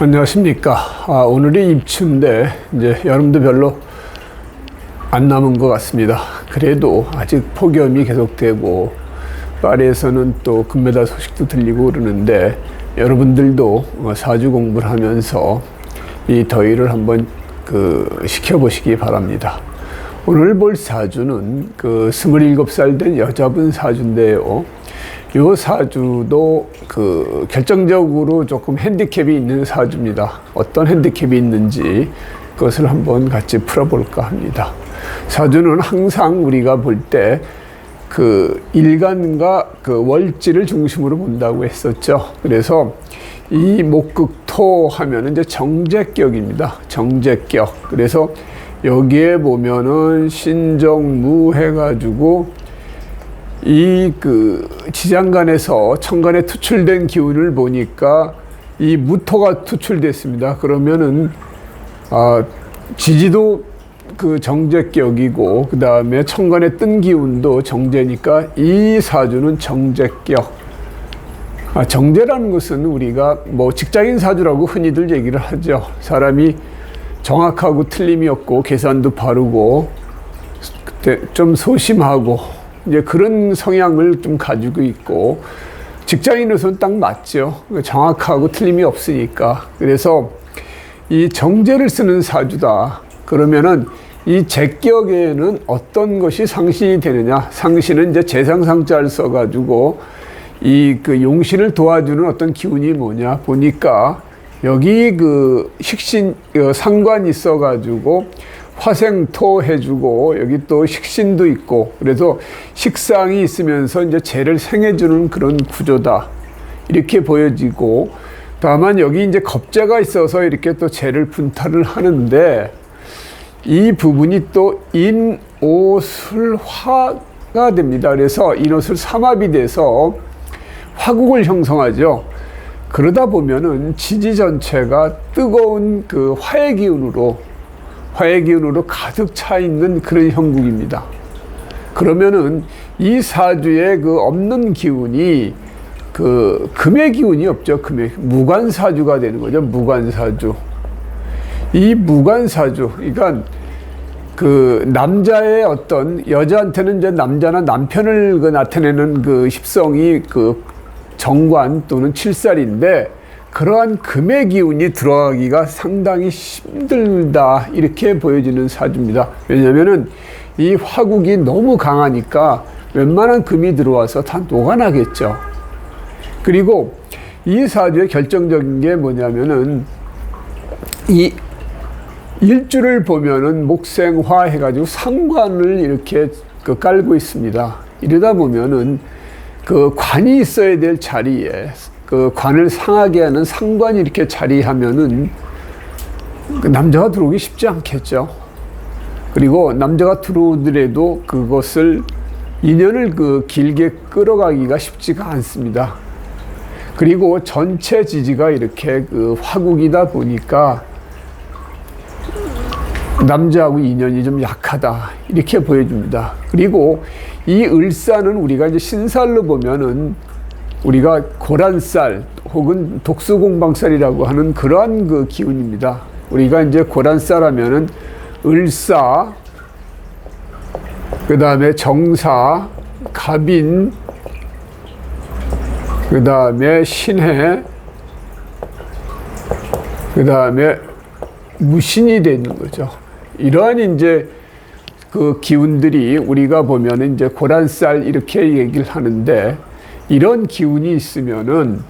안녕하십니까. 아, 오늘이 입춘인데 이제 여름도 별로 안 남은 것 같습니다. 그래도 아직 폭염이 계속되고 파리에서는 또 금메달 소식도 들리고 그러는데 여러분들도 어, 사주 공부를 하면서 이 더위를 한번 그 시켜보시기 바랍니다. 오늘 볼 사주는 그 27살 된 여자분 사주인데요. 요 사주도 그 결정적으로 조금 핸디캡이 있는 사주입니다. 어떤 핸디캡이 있는지 그것을 한번 같이 풀어볼까 합니다. 사주는 항상 우리가 볼 때 그 일간과 그 월지를 중심으로 본다고 했었죠. 그래서 이 목극토 하면은 이제 정제격입니다. 정제격. 그래서 여기에 보면은 신정무 해가지고 이 그 지장간에서 천간에 투출된 기운을 보니까 이 무토가 투출됐습니다. 그러면은 아 지지도 그 정제격이고 그 다음에 천간에 뜬 기운도 정제니까 이 사주는 정제격. 아, 정제라는 것은 우리가 뭐 직장인 사주라고 흔히들 얘기를 하죠. 사람이 정확하고 틀림이 없고 계산도 바르고 좀 소심하고 이제 그런 성향을 좀 가지고 있고 직장인으로서는 딱 맞죠. 정확하고 틀림이 없으니까. 그래서 이 정제를 쓰는 사주다. 그러면은 이 제격에는 어떤 것이 상신이 되느냐? 상신은 이제 재상상자를 써가지고 이 그 용신을 도와주는 어떤 기운이 뭐냐? 보니까 여기 그 식신 어, 상관이 있어가지고 화생토 해주고 여기 또 식신도 있고 그래서 식상이 있으면서 이제 재를 생해주는 그런 구조다 이렇게 보여지고 다만 여기 이제 겁재가 있어서 이렇게 또 재를 분탈을 하는데 이 부분이 또 인오술화가 됩니다. 그래서 인오술 삼합이 돼서 화국을 형성하죠. 그러다 보면은 지지 전체가 뜨거운 그 화의 기운으로 화의 기운으로 가득 차 있는 그런 형국입니다. 그러면은 이 사주에 그 없는 기운이 그 금의 기운이 없죠. 금의 무관 사주가 되는 거죠. 무관 사주. 이 무관 사주, 그러니까 그 남자의 어떤 여자한테는 이제 남자나 남편을 그 나타내는 그 힙성이 그 정관 또는 칠살인데 그러한 금의 기운이 들어가기가 상당히 힘들다 이렇게 보여지는 사주입니다. 왜냐하면은 이 화국이 너무 강하니까 웬만한 금이 들어와서 다 녹아나겠죠. 그리고 이 사주의 결정적인 게 뭐냐면은 이 일주를 보면은 목생화 해가지고 상관을 이렇게 그 깔고 있습니다. 이러다 보면은 그 관이 있어야 될 자리에 그 관을 상하게 하는 상관이 이렇게 자리하면은 그 남자가 들어오기 쉽지 않겠죠. 그리고 남자가 들어오더라도 그것을 인연을 그 길게 끌어가기가 쉽지가 않습니다. 그리고 전체 지지가 이렇게 그 화국이다 보니까 남자하고 인연이 좀 약하다 이렇게 보여줍니다. 그리고 이 을사는 우리가 이제 신살로 보면은 우리가 고란살 혹은 독수공방살이라고 하는 그러한 그 기운입니다. 우리가 이제 고란살 하면은 을사, 그 다음에 정사, 갑인, 그 다음에 신해, 그 다음에 무신이 되는 거죠. 이러한 이제 그 기운들이 우리가 보면은 이제 고란살 이렇게 얘기를 하는데 이런 기운이 있으면은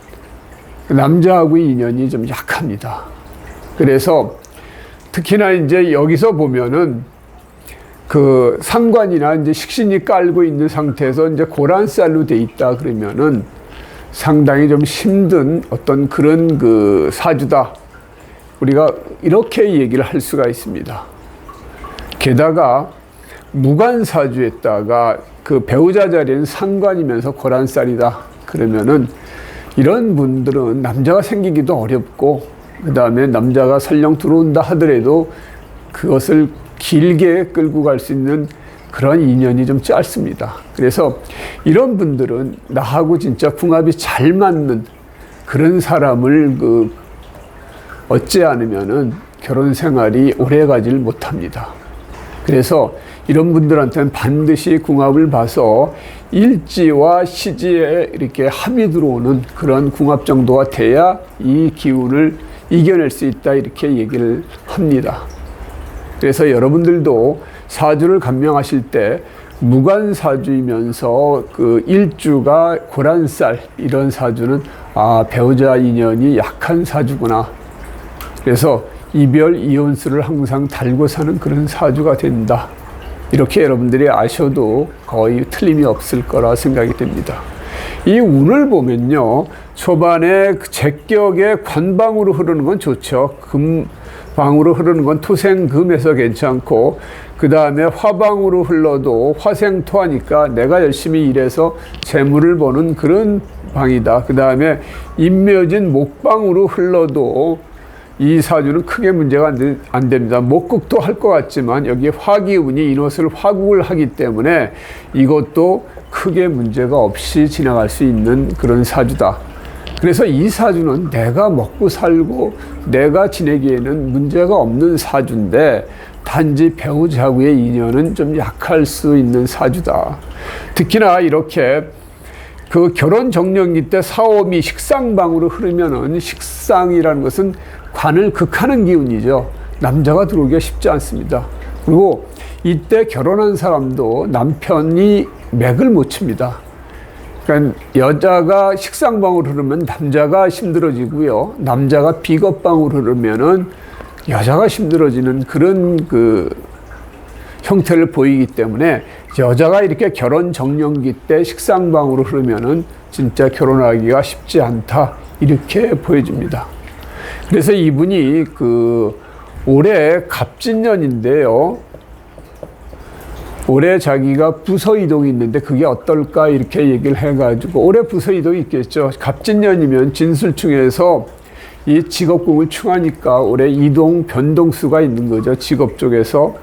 남자하고의 인연이 좀 약합니다. 그래서 특히나 이제 여기서 보면은 그 상관이나 이제 식신이 깔고 있는 상태에서 이제 고란살로 돼 있다 그러면은 상당히 좀 힘든 어떤 그런 그 사주다. 우리가 이렇게 얘기를 할 수가 있습니다. 게다가 무관사주에다가 그 배우자 자리는 상관이면서 고란살이다. 그러면은 이런 분들은 남자가 생기기도 어렵고 그 다음에 남자가 설령 들어온다 하더라도 그것을 길게 끌고 갈 수 있는 그런 인연이 좀 짧습니다. 그래서 이런 분들은 나하고 진짜 궁합이 잘 맞는 그런 사람을 그 얻지 않으면은 결혼 생활이 오래 가질 못합니다. 그래서 이런 분들한테는 반드시 궁합을 봐서 일지와 시지에 이렇게 합이 들어오는 그런 궁합 정도가 돼야 이 기운을 이겨낼 수 있다 이렇게 얘기를 합니다. 그래서 여러분들도 사주를 감명하실 때 무관 사주이면서 그 일주가 고란살 이런 사주는 아 배우자 인연이 약한 사주구나. 그래서 이별 이혼수를 항상 달고 사는 그런 사주가 된다. 이렇게 여러분들이 아셔도 거의 틀림이 없을 거라 생각이 됩니다. 이 운을 보면요. 초반에 그 제격의 관방으로 흐르는 건 좋죠. 금방으로 흐르는 건 토생금에서 괜찮고, 그 다음에 화방으로 흘러도 화생토하니까 내가 열심히 일해서 재물을 버는 그런 방이다. 그 다음에 인묘진 목방으로 흘러도 이 사주는 크게 문제가 안, 되, 안 됩니다. 목국도 할 것 같지만 여기에 화기운이 인옷을 화국을 하기 때문에 이것도 크게 문제가 없이 지나갈 수 있는 그런 사주다. 그래서 이 사주는 내가 먹고 살고 내가 지내기에는 문제가 없는 사주인데 단지 배우자하고의 인연은 좀 약할 수 있는 사주다. 특히나 이렇게 그 결혼 정년기 때 사오미 식상방으로 흐르면은 식상이라는 것은 관을 극하는 기운이죠. 남자가 들어오기가 쉽지 않습니다. 그리고 이때 결혼한 사람도 남편이 맥을 못 칩니다. 그러니까 여자가 식상방으로 흐르면 남자가 힘들어지고요. 남자가 비겁방으로 흐르면은 여자가 힘들어지는 그런 그 형태를 보이기 때문에 여자가 이렇게 결혼 정년기 때 식상방으로 흐르면은 진짜 결혼하기가 쉽지 않다 이렇게 보여집니다. 그래서 이분이 그 올해 갑진년인데요. 올해 자기가 부서 이동이 있는데 그게 어떨까 이렇게 얘기를 해가지고 올해 부서 이동이 있겠죠. 갑진년이면 진술충에서 이 직업궁을 충하니까 올해 이동 변동수가 있는 거죠. 직업 쪽에서.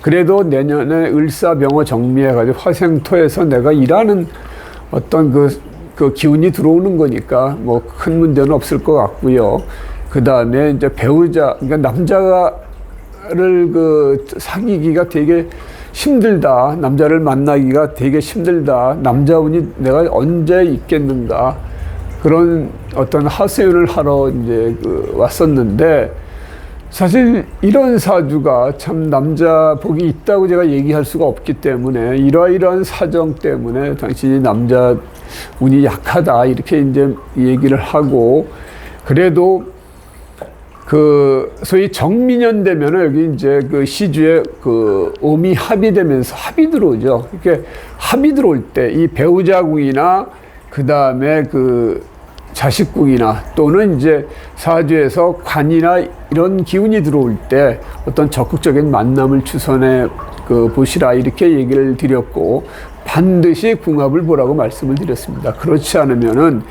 그래도 내년에 을사병어 정미해가지고 화생토에서 내가 일하는 어떤 그, 그 기운이 들어오는 거니까 뭐 큰 문제는 없을 것 같고요. 그 다음에 이제 배우자, 그러니까 남자를 그 사귀기가 되게 힘들다. 남자를 만나기가 되게 힘들다. 남자분이 내가 언제 있겠는가. 그런 어떤 하소연을 하러 이제 그 왔었는데 사실 이런 사주가 참 남자 복이 있다고 제가 얘기할 수가 없기 때문에 이러이러한 사정 때문에 당신이 남자 운이 약하다 이렇게 이제 얘기를 하고 그래도 그 소위 정민년 되면은 여기 이제 그 시주에 그 오미 합이 되면서 합이 들어오죠. 이렇게 합이 들어올 때 이 배우자궁이나 그 다음에 그 자식궁이나 또는 이제 사주에서 관이나 이런 기운이 들어올 때 어떤 적극적인 만남을 주선해 그 보시라 이렇게 얘기를 드렸고 반드시 궁합을 보라고 말씀을 드렸습니다. 그렇지 않으면은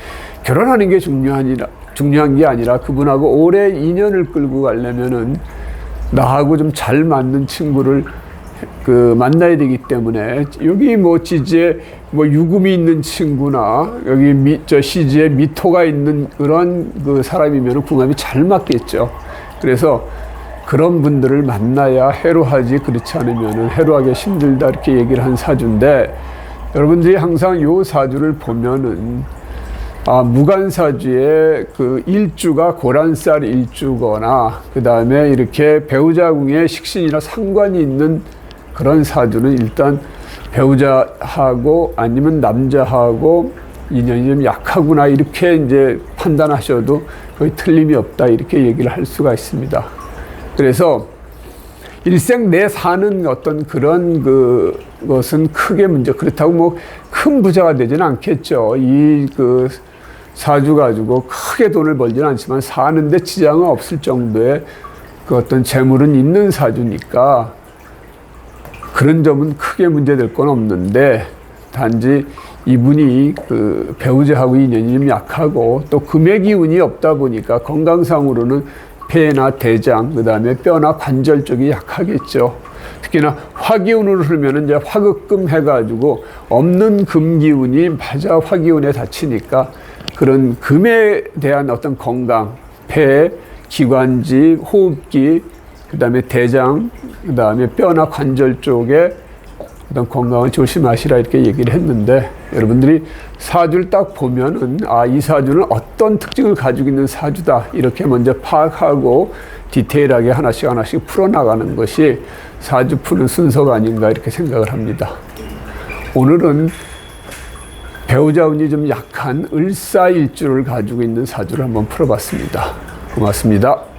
결혼하는 게 중요하니라 중요한 게 아니라 그분하고 오래 인연을 끌고 가려면은 나하고 좀 잘 맞는 친구를 그 만나야 되기 때문에 여기 뭐 지지에 뭐 유금이 있는 친구나 여기 미, 저 시지에 미토가 있는 그런 그 사람이면 궁합이 잘 맞겠죠. 그래서 그런 분들을 만나야 해로하지 그렇지 않으면 해로하기 힘들다 이렇게 얘기를 한 사주인데 여러분들이 항상 요 사주를 보면은 아, 무간사주의 그 일주가 고란살 일주거나 그 다음에 이렇게 배우자궁에 식신이나 상관이 있는 그런 사주는 일단 배우자하고 아니면 남자하고 인연이 좀 약하구나 이렇게 이제 판단하셔도 거의 틀림이 없다 이렇게 얘기를 할 수가 있습니다. 그래서 일생 내 사는 어떤 그런 그 것은 크게 문제 그렇다고 뭐 큰 부자가 되지는 않겠죠. 이그 사주 가지고 크게 돈을 벌지는 않지만 사는데 지장은 없을 정도의 그 어떤 재물은 있는 사주니까 그런 점은 크게 문제될 건 없는데 단지 이분이 그 배우자하고 인연이 좀 약하고 또 금의 기운이 없다 보니까 건강상으로는 폐나 대장 그다음에 뼈나 관절 쪽이 약하겠죠. 특히나 화기운으로 흐르면 이제 화극금 해가지고 없는 금 기운이 맞아 화기운에 닫히니까 그런 금에 대한 어떤 건강, 폐, 기관지, 호흡기, 그 다음에 대장, 그 다음에 뼈나 관절 쪽에 어떤 건강을 조심하시라 이렇게 얘기를 했는데 여러분들이 사주를 딱 보면은 아 이 사주는 어떤 특징을 가지고 있는 사주다 이렇게 먼저 파악하고 디테일하게 하나씩 하나씩 풀어나가는 것이 사주 푸는 순서가 아닌가 이렇게 생각을 합니다. 오늘은 배우자 운이 좀 약한 을사일주를 가지고 있는 사주를 한번 풀어봤습니다. 고맙습니다.